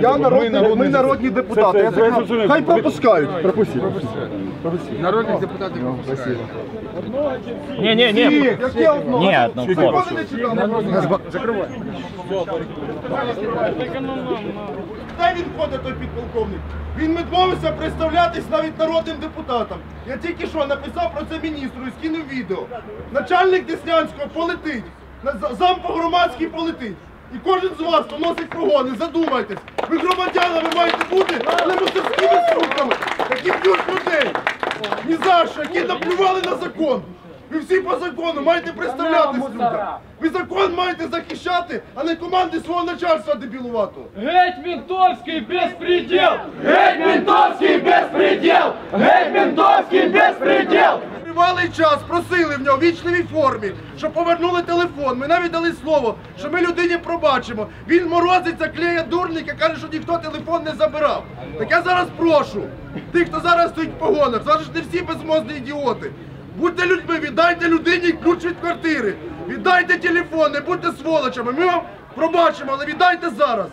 Я народний, ми народні депутати. Я так кажу, Хай пропускають. Пропустіть. Народних депутатів пропускають. Ні, ні, Ні, яке одно? Ні, одно, ніколи не читали? Закривай. Де він ходить, той підполковник? Він відмовився представлятись навіть народним депутатам. Я тільки що написав про це міністру і скинув відео. Начальник Деснянського полетить, зам по громадській полетить. І кожен з вас, хто носить погони, задумайтесь. Ви громадянами маєте бути, але мусорськими суками, які б'ють людей. Ні за що, які наплювали на закон. Ви всі по закону маєте представлятись людям. Ви закон маєте захищати, а не команди свого начальства дебілуватого. Геть ментовський безпреділ! Геть ментовський безпреділ! Геть ментовський! Тривалий час просили в нього в вічливій формі, щоб повернули телефон. Ми навіть дали слово, що ми людині пробачимо. Він морозиться, клеє дурника, каже, що ніхто телефон не забирав. Так я зараз прошу тих, хто зараз стоїть в погонах, зараз не всі безмозні ідіоти. Будьте людьми, віддайте людині ключ від квартири. Віддайте телефон, не будьте сволочами. Ми вам пробачимо, але віддайте зараз.